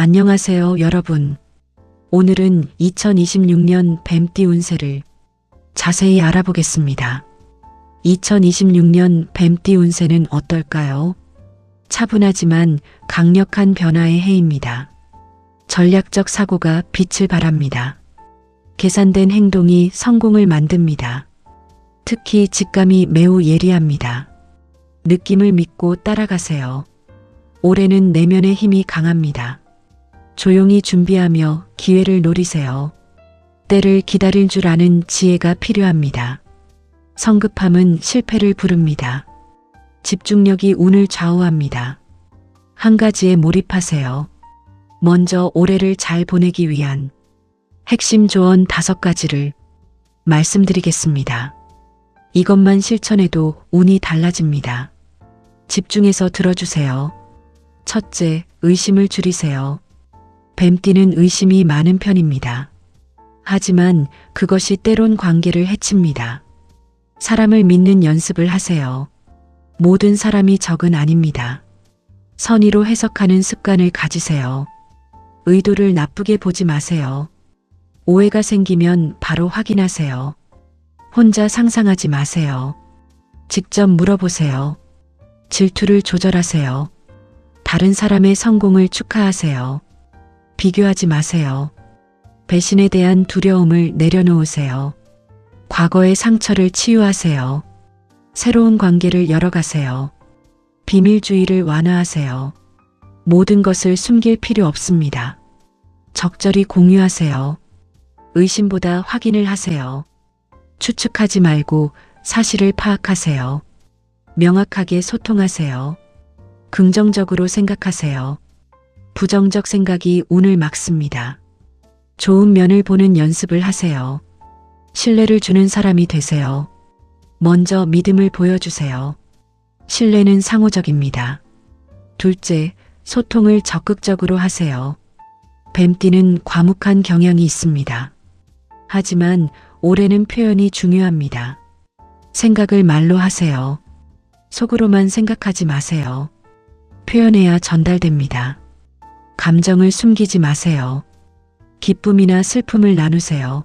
안녕하세요, 여러분. 오늘은 2026년 뱀띠 운세를 자세히 알아보겠습니다. 2026년 뱀띠 운세는 어떨까요? 차분하지만 강력한 변화의 해입니다. 전략적 사고가 빛을 발합니다. 계산된 행동이 성공을 만듭니다. 특히 직감이 매우 예리합니다. 느낌을 믿고 따라가세요. 올해는 내면의 힘이 강합니다. 조용히 준비하며 기회를 노리세요. 때를 기다릴 줄 아는 지혜가 필요합니다. 성급함은 실패를 부릅니다. 집중력이 운을 좌우합니다. 한 가지에 몰입하세요. 먼저 올해를 잘 보내기 위한 핵심 조언 다섯 가지를 말씀드리겠습니다. 이것만 실천해도 운이 달라집니다. 집중해서 들어주세요. 첫째, 의심을 줄이세요. 뱀띠는 의심이 많은 편입니다. 하지만 그것이 때론 관계를 해칩니다. 사람을 믿는 연습을 하세요. 모든 사람이 적은 아닙니다. 선의로 해석하는 습관을 가지세요. 의도를 나쁘게 보지 마세요. 오해가 생기면 바로 확인하세요. 혼자 상상하지 마세요. 직접 물어보세요. 질투를 조절하세요. 다른 사람의 성공을 축하하세요. 비교하지 마세요. 배신에 대한 두려움을 내려놓으세요. 과거의 상처를 치유하세요. 새로운 관계를 열어가세요. 비밀주의를 완화하세요. 모든 것을 숨길 필요 없습니다. 적절히 공유하세요. 의심보다 확인을 하세요. 추측하지 말고 사실을 파악하세요. 명확하게 소통하세요. 긍정적으로 생각하세요. 부정적 생각이 운을 막습니다. 좋은 면을 보는 연습을 하세요. 신뢰를 주는 사람이 되세요. 먼저 믿음을 보여주세요. 신뢰는 상호적입니다. 둘째, 소통을 적극적으로 하세요. 뱀띠는 과묵한 경향이 있습니다. 하지만 올해는 표현이 중요합니다. 생각을 말로 하세요. 속으로만 생각하지 마세요. 표현해야 전달됩니다. 감정을 숨기지 마세요. 기쁨이나 슬픔을 나누세요.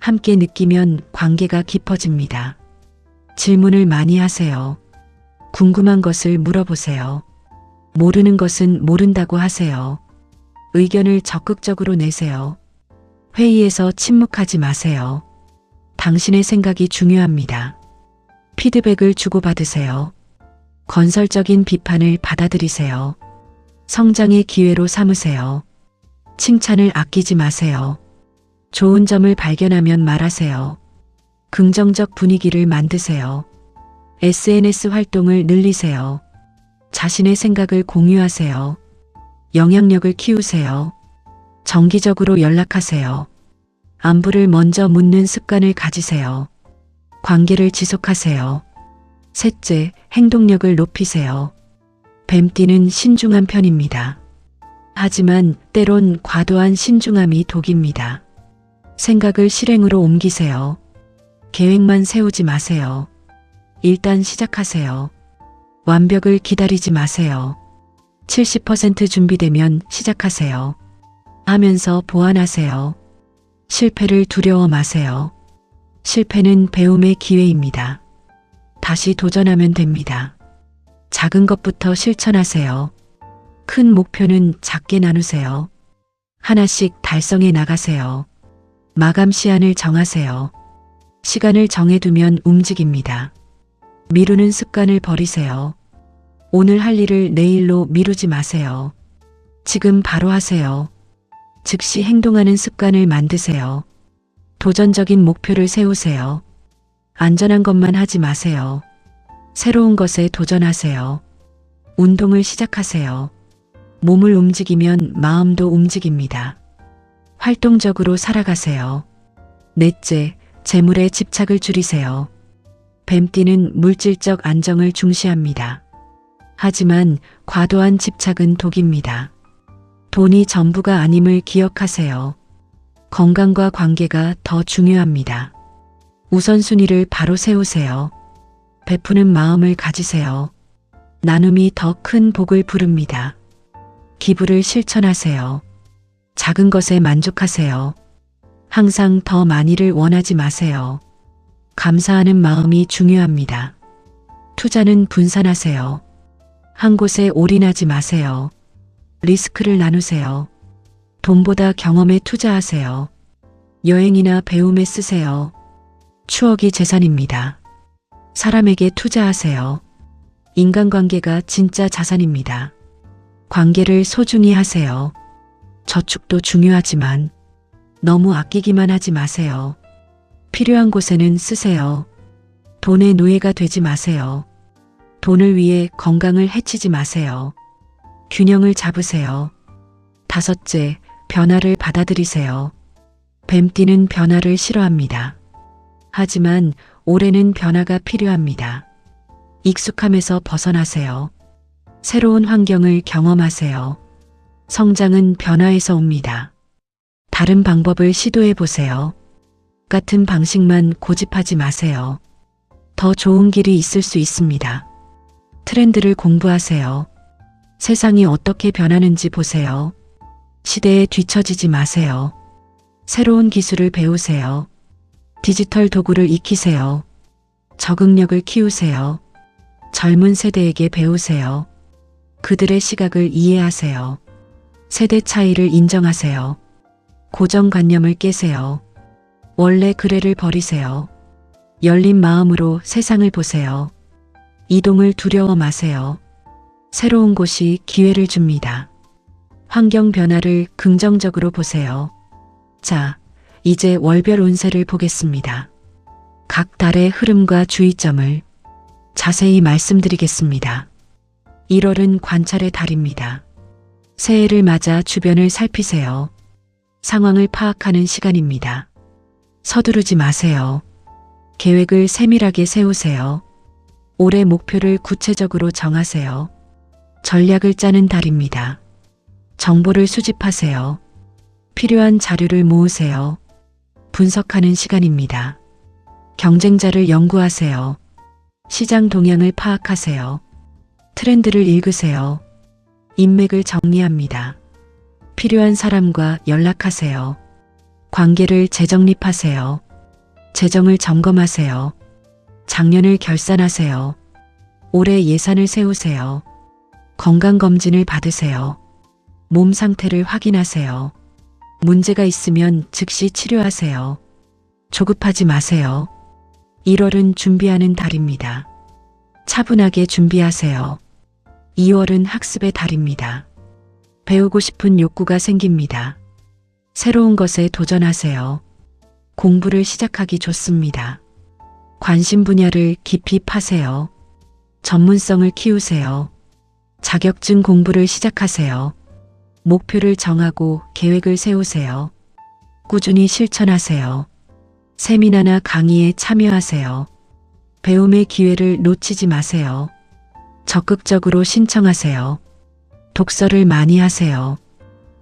함께 느끼면 관계가 깊어집니다. 질문을 많이 하세요. 궁금한 것을 물어보세요. 모르는 것은 모른다고 하세요. 의견을 적극적으로 내세요. 회의에서 침묵하지 마세요. 당신의 생각이 중요합니다. 피드백을 주고받으세요. 건설적인 비판을 받아들이세요. 성장의 기회로 삼으세요. 칭찬을 아끼지 마세요. 좋은 점을 발견하면 말하세요. 긍정적 분위기를 만드세요. SNS 활동을 늘리세요. 자신의 생각을 공유하세요. 영향력을 키우세요. 정기적으로 연락하세요. 안부를 먼저 묻는 습관을 가지세요. 관계를 지속하세요. 셋째, 행동력을 높이세요. 뱀띠는 신중한 편입니다. 하지만 때론 과도한 신중함이 독입니다. 생각을 실행으로 옮기세요. 계획만 세우지 마세요. 일단 시작하세요. 완벽을 기다리지 마세요. 70% 준비되면 시작하세요. 하면서 보완하세요. 실패를 두려워 마세요. 실패는 배움의 기회입니다. 다시 도전하면 됩니다. 작은 것부터 실천하세요. 큰 목표는 작게 나누세요. 하나씩 달성해 나가세요. 마감 시한을 정하세요. 시간을 정해두면 움직입니다. 미루는 습관을 버리세요. 오늘 할 일을 내일로 미루지 마세요. 지금 바로 하세요. 즉시 행동하는 습관을 만드세요. 도전적인 목표를 세우세요. 안전한 것만 하지 마세요. 새로운 것에 도전하세요. 운동을 시작하세요. 몸을 움직이면 마음도 움직입니다. 활동적으로 살아가세요. 넷째, 재물에 집착을 줄이세요. 뱀띠는 물질적 안정을 중시합니다. 하지만 과도한 집착은 독입니다. 돈이 전부가 아님을 기억하세요. 건강과 관계가 더 중요합니다. 우선순위를 바로 세우세요. 베푸는 마음을 가지세요. 나눔이 더 큰 복을 부릅니다. 기부를 실천하세요. 작은 것에 만족하세요. 항상 더 많이를 원하지 마세요. 감사하는 마음이 중요합니다. 투자는 분산하세요. 한 곳에 올인하지 마세요. 리스크를 나누세요. 돈보다 경험에 투자하세요. 여행이나 배움에 쓰세요. 추억이 재산입니다. 사람에게 투자하세요. 인간관계가 진짜 자산입니다. 관계를 소중히 하세요. 저축도 중요하지만 너무 아끼기만 하지 마세요. 필요한 곳에는 쓰세요. 돈의 노예가 되지 마세요. 돈을 위해 건강을 해치지 마세요. 균형을 잡으세요. 다섯째, 변화를 받아들이세요. 뱀띠는 변화를 싫어합니다. 하지만 올해는 변화가 필요합니다. 익숙함에서 벗어나세요. 새로운 환경을 경험하세요. 성장은 변화에서 옵니다. 다른 방법을 시도해 보세요. 같은 방식만 고집하지 마세요. 더 좋은 길이 있을 수 있습니다. 트렌드를 공부하세요. 세상이 어떻게 변하는지 보세요. 시대에 뒤처지지 마세요. 새로운 기술을 배우세요. 디지털 도구를 익히세요. 적응력을 키우세요. 젊은 세대에게 배우세요. 그들의 시각을 이해하세요. 세대 차이를 인정하세요. 고정관념을 깨세요. 원래 그래를 버리세요. 열린 마음으로 세상을 보세요. 이동을 두려워 마세요. 새로운 곳이 기회를 줍니다. 환경 변화를 긍정적으로 보세요. 자, 이제 월별 운세를 보겠습니다. 각 달의 흐름과 주의점을 자세히 말씀드리겠습니다. 1월은 관찰의 달입니다. 새해를 맞아 주변을 살피세요. 상황을 파악하는 시간입니다. 서두르지 마세요. 계획을 세밀하게 세우세요. 올해 목표를 구체적으로 정하세요. 전략을 짜는 달입니다. 정보를 수집하세요. 필요한 자료를 모으세요. 분석하는 시간입니다. 경쟁자를 연구하세요. 시장 동향을 파악하세요. 트렌드를 읽으세요. 인맥을 정리합니다. 필요한 사람과 연락하세요. 관계를 재정립하세요. 재정을 점검하세요. 작년을 결산하세요. 올해 예산을 세우세요. 건강검진을 받으세요. 몸 상태를 확인하세요. 문제가 있으면 즉시 치료하세요. 조급하지 마세요. 1월은 준비하는 달입니다. 차분하게 준비하세요. 2월은 학습의 달입니다. 배우고 싶은 욕구가 생깁니다. 새로운 것에 도전하세요. 공부를 시작하기 좋습니다. 관심 분야를 깊이 파세요. 전문성을 키우세요. 자격증 공부를 시작하세요. 목표를 정하고 계획을 세우세요. 꾸준히 실천하세요. 세미나나 강의에 참여하세요. 배움의 기회를 놓치지 마세요. 적극적으로 신청하세요. 독서를 많이 하세요.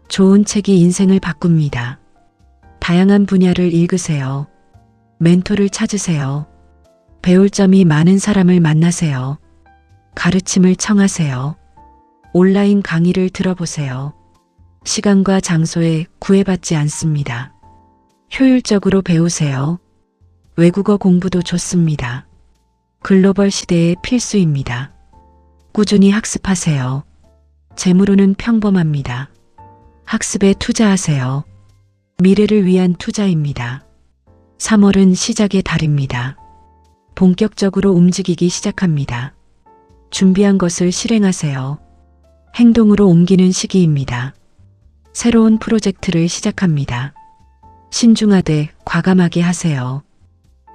좋은 책이 인생을 바꿉니다. 다양한 분야를 읽으세요. 멘토를 찾으세요. 배울 점이 많은 사람을 만나세요. 가르침을 청하세요. 온라인 강의를 들어보세요. 시간과 장소에 구애받지 않습니다. 효율적으로 배우세요. 외국어 공부도 좋습니다. 글로벌 시대의 필수입니다. 꾸준히 학습하세요. 재물로는 평범합니다. 학습에 투자하세요. 미래를 위한 투자입니다. 3월은 시작의 달입니다. 본격적으로 움직이기 시작합니다. 준비한 것을 실행하세요. 행동으로 옮기는 시기입니다. 새로운 프로젝트를 시작합니다. 신중하되 과감하게 하세요.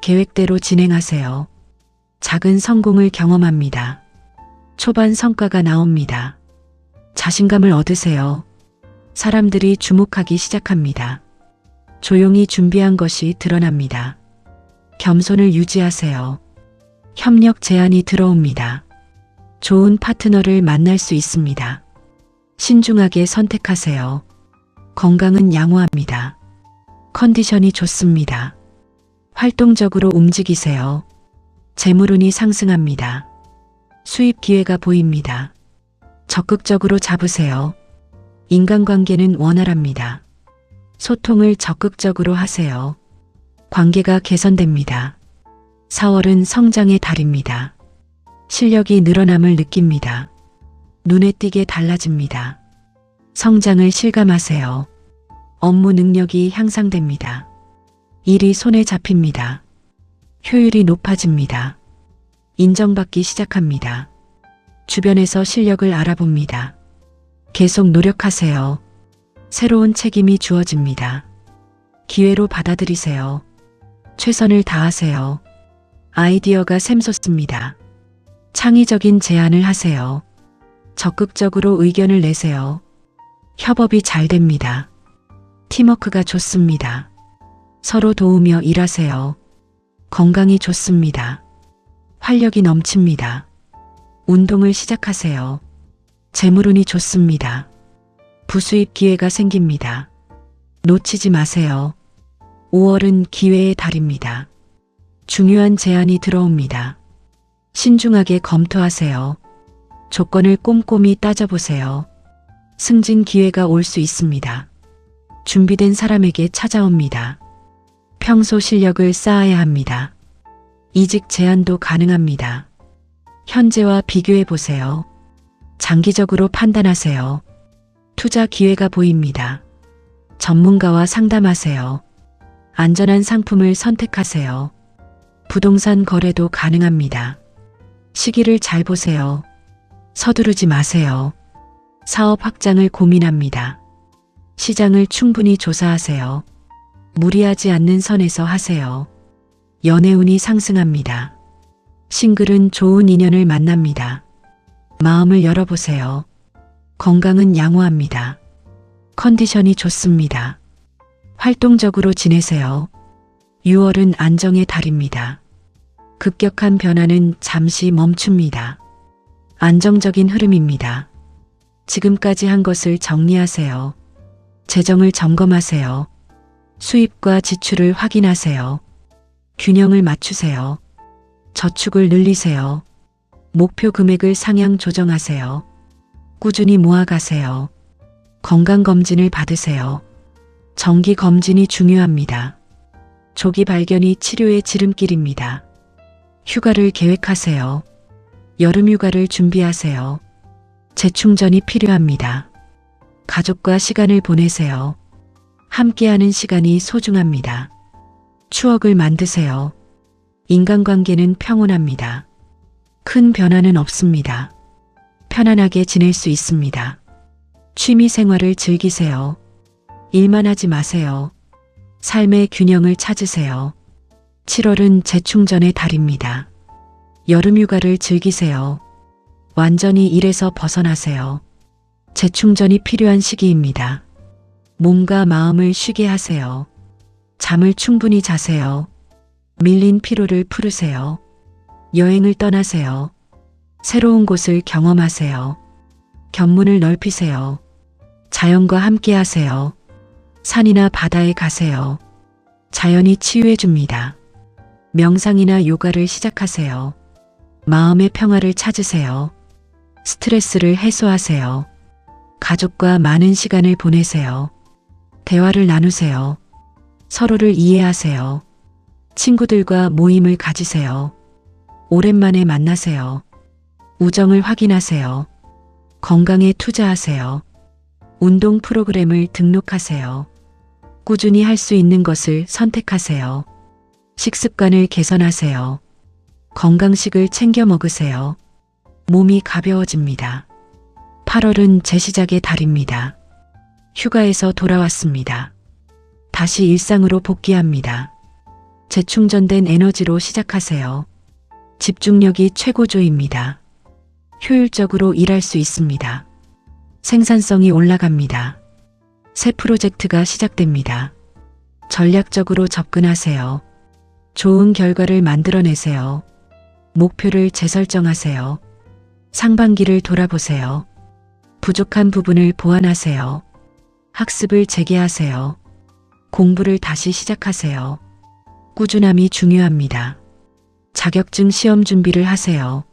계획대로 진행하세요. 작은 성공을 경험합니다. 초반 성과가 나옵니다. 자신감을 얻으세요. 사람들이 주목하기 시작합니다. 조용히 준비한 것이 드러납니다. 겸손을 유지하세요. 협력 제안이 들어옵니다. 좋은 파트너를 만날 수 있습니다. 신중하게 선택하세요. 건강은 양호합니다. 컨디션이 좋습니다. 활동적으로 움직이세요. 재물운이 상승합니다. 수입 기회가 보입니다. 적극적으로 잡으세요. 인간관계는 원활합니다. 소통을 적극적으로 하세요. 관계가 개선됩니다. 4월은 성장의 달입니다. 실력이 늘어남을 느낍니다. 눈에 띄게 달라집니다. 성장을 실감하세요. 업무 능력이 향상됩니다. 일이 손에 잡힙니다. 효율이 높아집니다. 인정받기 시작합니다. 주변에서 실력을 알아봅니다. 계속 노력하세요. 새로운 책임이 주어집니다. 기회로 받아들이세요. 최선을 다하세요. 아이디어가 샘솟습니다. 창의적인 제안을 하세요. 적극적으로 의견을 내세요. 협업이 잘 됩니다. 팀워크가 좋습니다. 서로 도우며 일하세요. 건강이 좋습니다. 활력이 넘칩니다. 운동을 시작하세요. 재물운이 좋습니다. 부수입 기회가 생깁니다. 놓치지 마세요. 5월은 기회의 달입니다. 중요한 제안이 들어옵니다. 신중하게 검토하세요. 조건을 꼼꼼히 따져보세요. 승진 기회가 올 수 있습니다. 준비된 사람에게 찾아옵니다. 평소 실력을 쌓아야 합니다. 이직 제한도 가능합니다. 현재와 비교해 보세요. 장기적으로 판단하세요. 투자 기회가 보입니다. 전문가와 상담하세요. 안전한 상품을 선택하세요. 부동산 거래도 가능합니다. 시기를 잘 보세요. 서두르지 마세요. 사업 확장을 고민합니다. 시장을 충분히 조사하세요. 무리하지 않는 선에서 하세요. 연애운이 상승합니다. 싱글은 좋은 인연을 만납니다. 마음을 열어보세요. 건강은 양호합니다. 컨디션이 좋습니다. 활동적으로 지내세요. 6월은 안정의 달입니다. 급격한 변화는 잠시 멈춥니다. 안정적인 흐름입니다. 지금까지 한 것을 정리하세요. 재정을 점검하세요. 수입과 지출을 확인하세요. 균형을 맞추세요. 저축을 늘리세요. 목표 금액을 상향 조정하세요. 꾸준히 모아가세요. 건강검진을 받으세요. 정기검진이 중요합니다. 조기 발견이 치료의 지름길입니다. 휴가를 계획하세요. 여름 휴가를 준비하세요. 재충전이 필요합니다. 가족과 시간을 보내세요. 함께하는 시간이 소중합니다. 추억을 만드세요. 인간관계는 평온합니다. 큰 변화는 없습니다. 편안하게 지낼 수 있습니다. 취미 생활을 즐기세요. 일만 하지 마세요. 삶의 균형을 찾으세요. 7월은 재충전의 달입니다. 여름 휴가를 즐기세요. 완전히 일에서 벗어나세요. 재충전이 필요한 시기입니다. 몸과 마음을 쉬게 하세요. 잠을 충분히 자세요. 밀린 피로를 풀으세요. 여행을 떠나세요. 새로운 곳을 경험하세요. 견문을 넓히세요. 자연과 함께 하세요. 산이나 바다에 가세요. 자연이 치유해 줍니다. 명상이나 요가를 시작하세요. 마음의 평화를 찾으세요. 스트레스를 해소하세요. 가족과 많은 시간을 보내세요. 대화를 나누세요. 서로를 이해하세요. 친구들과 모임을 가지세요. 오랜만에 만나세요. 우정을 확인하세요. 건강에 투자하세요. 운동 프로그램을 등록하세요. 꾸준히 할 수 있는 것을 선택하세요. 식습관을 개선하세요. 건강식을 챙겨 먹으세요. 몸이 가벼워집니다. 8월은 재시작의 달입니다. 휴가에서 돌아왔습니다. 다시 일상으로 복귀합니다. 재충전된 에너지로 시작하세요. 집중력이 최고조입니다. 효율적으로 일할 수 있습니다. 생산성이 올라갑니다. 새 프로젝트가 시작됩니다. 전략적으로 접근하세요. 좋은 결과를 만들어내세요. 목표를 재설정하세요. 상반기를 돌아보세요. 부족한 부분을 보완하세요. 학습을 재개하세요. 공부를 다시 시작하세요. 꾸준함이 중요합니다. 자격증 시험 준비를 하세요.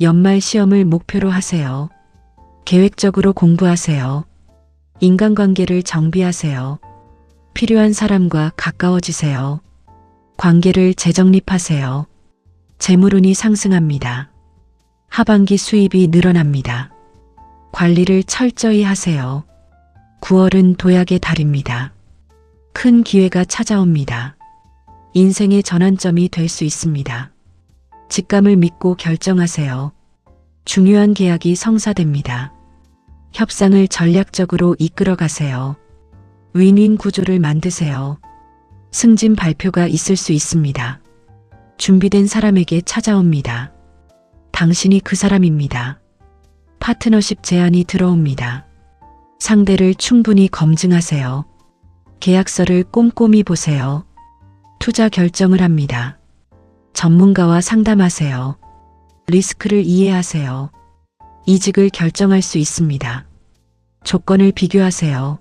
연말 시험을 목표로 하세요. 계획적으로 공부하세요. 인간관계를 정비하세요. 필요한 사람과 가까워지세요. 관계를 재정립하세요. 재물운이 상승합니다. 하반기 수입이 늘어납니다. 관리를 철저히 하세요. 9월은 도약의 달입니다. 큰 기회가 찾아옵니다. 인생의 전환점이 될 수 있습니다. 직감을 믿고 결정하세요. 중요한 계약이 성사됩니다. 협상을 전략적으로 이끌어 가세요. 윈윈 구조를 만드세요. 승진 발표가 있을 수 있습니다. 준비된 사람에게 찾아옵니다. 당신이 그 사람입니다. 파트너십 제안이 들어옵니다. 상대를 충분히 검증하세요. 계약서를 꼼꼼히 보세요. 투자 결정을 합니다. 전문가와 상담하세요. 리스크를 이해하세요. 이직을 결정할 수 있습니다. 조건을 비교하세요.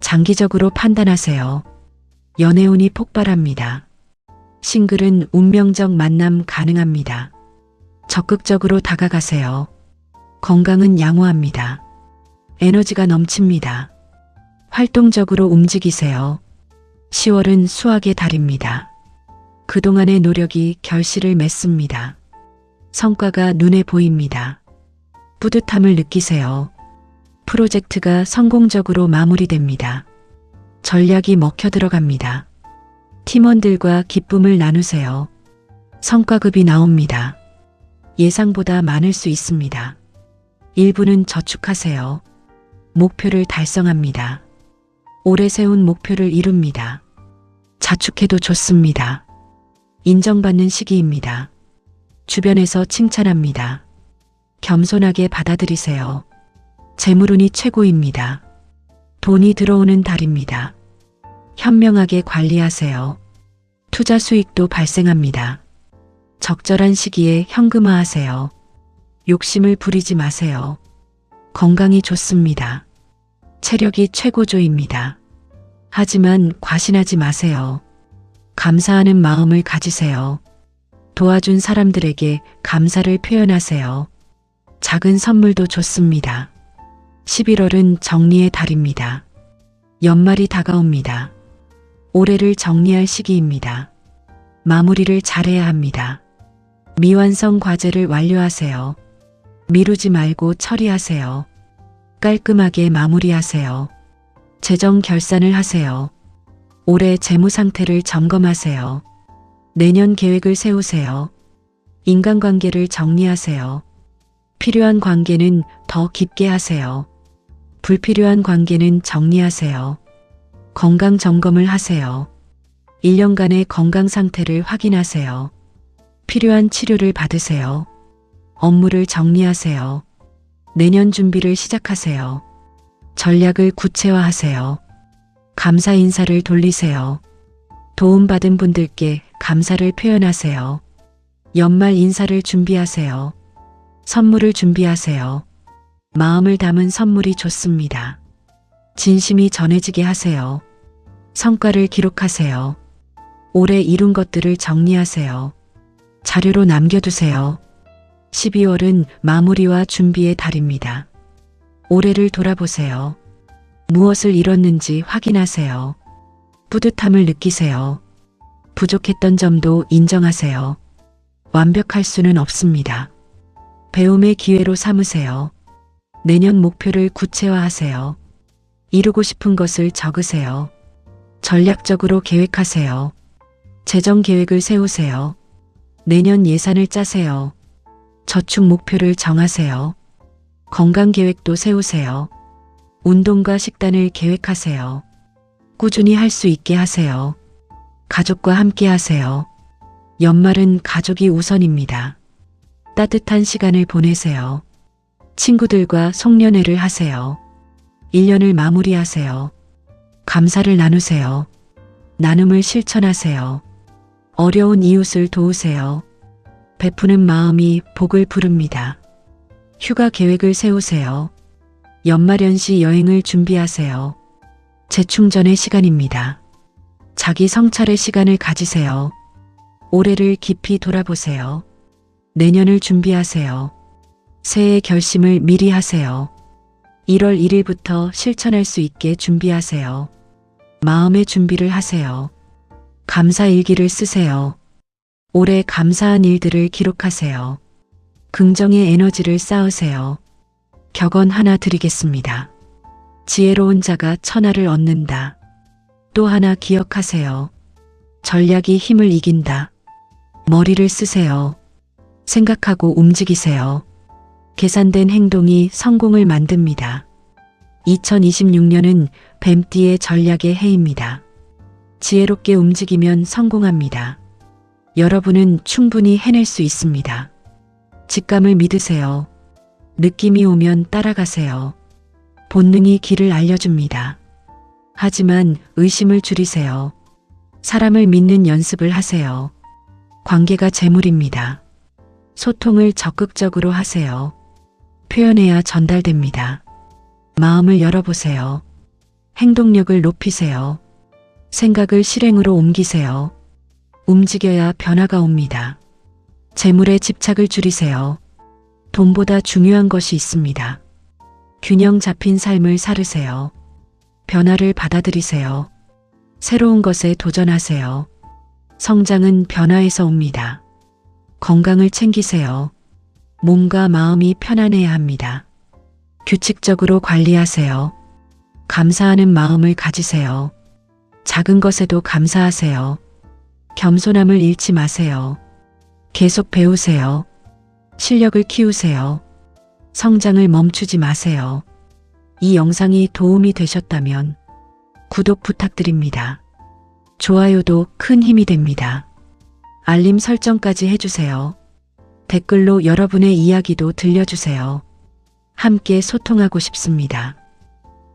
장기적으로 판단하세요. 연애운이 폭발합니다. 싱글은 운명적 만남 가능합니다. 적극적으로 다가가세요. 건강은 양호합니다. 에너지가 넘칩니다. 활동적으로 움직이세요. 10월은 수학의 달입니다. 그동안의 노력이 결실을 맺습니다. 성과가 눈에 보입니다. 뿌듯함을 느끼세요. 프로젝트가 성공적으로 마무리됩니다. 전략이 먹혀 들어갑니다. 팀원들과 기쁨을 나누세요. 성과급이 나옵니다. 예상보다 많을 수 있습니다. 일부는 저축하세요. 목표를 달성합니다. 오래 세운 목표를 이룹니다. 자축해도 좋습니다. 인정받는 시기입니다. 주변에서 칭찬합니다. 겸손하게 받아들이세요. 재물운이 최고입니다. 돈이 들어오는 달입니다. 현명하게 관리하세요. 투자 수익도 발생합니다. 적절한 시기에 현금화하세요. 욕심을 부리지 마세요. 건강이 좋습니다. 체력이 최고조입니다. 하지만 과신하지 마세요. 감사하는 마음을 가지세요. 도와준 사람들에게 감사를 표현하세요. 작은 선물도 좋습니다. 11월은 정리의 달입니다. 연말이 다가옵니다. 올해를 정리할 시기입니다. 마무리를 잘해야 합니다. 미완성 과제를 완료하세요. 미루지 말고 처리하세요. 깔끔하게 마무리하세요. 재정 결산을 하세요. 올해 재무 상태를 점검하세요. 내년 계획을 세우세요. 인간관계를 정리하세요. 필요한 관계는 더 깊게 하세요. 불필요한 관계는 정리하세요. 건강 점검을 하세요. 1년간의 건강 상태를 확인하세요. 필요한 치료를 받으세요. 업무를 정리하세요. 내년 준비를 시작하세요. 전략을 구체화하세요. 감사 인사를 돌리세요. 도움받은 분들께 감사를 표현하세요. 연말 인사를 준비하세요. 선물을 준비하세요. 마음을 담은 선물이 좋습니다. 진심이 전해지게 하세요. 성과를 기록하세요. 올해 이룬 것들을 정리하세요. 자료로 남겨두세요. 12월은 마무리와 준비의 달입니다. 올해를 돌아보세요. 무엇을 이뤘는지 확인하세요. 뿌듯함을 느끼세요. 부족했던 점도 인정하세요. 완벽할 수는 없습니다. 배움의 기회로 삼으세요. 내년 목표를 구체화하세요. 이루고 싶은 것을 적으세요. 전략적으로 계획하세요. 재정 계획을 세우세요. 내년 예산을 짜세요. 저축 목표를 정하세요. 건강 계획도 세우세요. 운동과 식단을 계획하세요. 꾸준히 할 수 있게 하세요. 가족과 함께 하세요. 연말은 가족이 우선입니다. 따뜻한 시간을 보내세요. 친구들과 송년회를 하세요. 1년을 마무리하세요. 감사를 나누세요. 나눔을 실천하세요. 어려운 이웃을 도우세요. 베푸는 마음이 복을 부릅니다. 휴가 계획을 세우세요. 연말연시 여행을 준비하세요. 재충전의 시간입니다. 자기 성찰의 시간을 가지세요. 올해를 깊이 돌아보세요. 내년을 준비하세요. 새해 결심을 미리 하세요. 1월 1일부터 실천할 수 있게 준비하세요. 마음의 준비를 하세요. 감사 일기를 쓰세요. 올해 감사한 일들을 기록하세요. 긍정의 에너지를 쌓으세요. 격언 하나 드리겠습니다. 지혜로운 자가 천하를 얻는다. 또 하나 기억하세요. 전략이 힘을 이긴다. 머리를 쓰세요. 생각하고 움직이세요. 계산된 행동이 성공을 만듭니다. 2026년은 뱀띠의 전략의 해입니다. 지혜롭게 움직이면 성공합니다. 여러분은 충분히 해낼 수 있습니다. 직감을 믿으세요. 느낌이 오면 따라가세요. 본능이 길을 알려줍니다. 하지만 의심을 줄이세요. 사람을 믿는 연습을 하세요. 관계가 재물입니다. 소통을 적극적으로 하세요. 표현해야 전달됩니다. 마음을 열어보세요. 행동력을 높이세요. 생각을 실행으로 옮기세요. 움직여야 변화가 옵니다. 재물에 집착을 줄이세요. 돈보다 중요한 것이 있습니다. 균형 잡힌 삶을 살으세요. 변화를 받아들이세요. 새로운 것에 도전하세요. 성장은 변화에서 옵니다. 건강을 챙기세요. 몸과 마음이 편안해야 합니다. 규칙적으로 관리하세요. 감사하는 마음을 가지세요. 작은 것에도 감사하세요. 겸손함을 잃지 마세요. 계속 배우세요. 실력을 키우세요. 성장을 멈추지 마세요. 이 영상이 도움이 되셨다면 구독 부탁드립니다. 좋아요도 큰 힘이 됩니다. 알림 설정까지 해주세요. 댓글로 여러분의 이야기도 들려주세요. 함께 소통하고 싶습니다.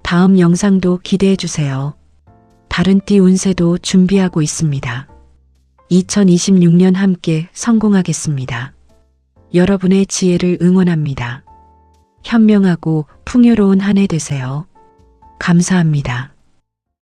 다음 영상도 기대해 주세요. 다른 띠 운세도 준비하고 있습니다. 2026년 함께 성공하겠습니다. 여러분의 지혜를 응원합니다. 현명하고 풍요로운 한 해 되세요. 감사합니다.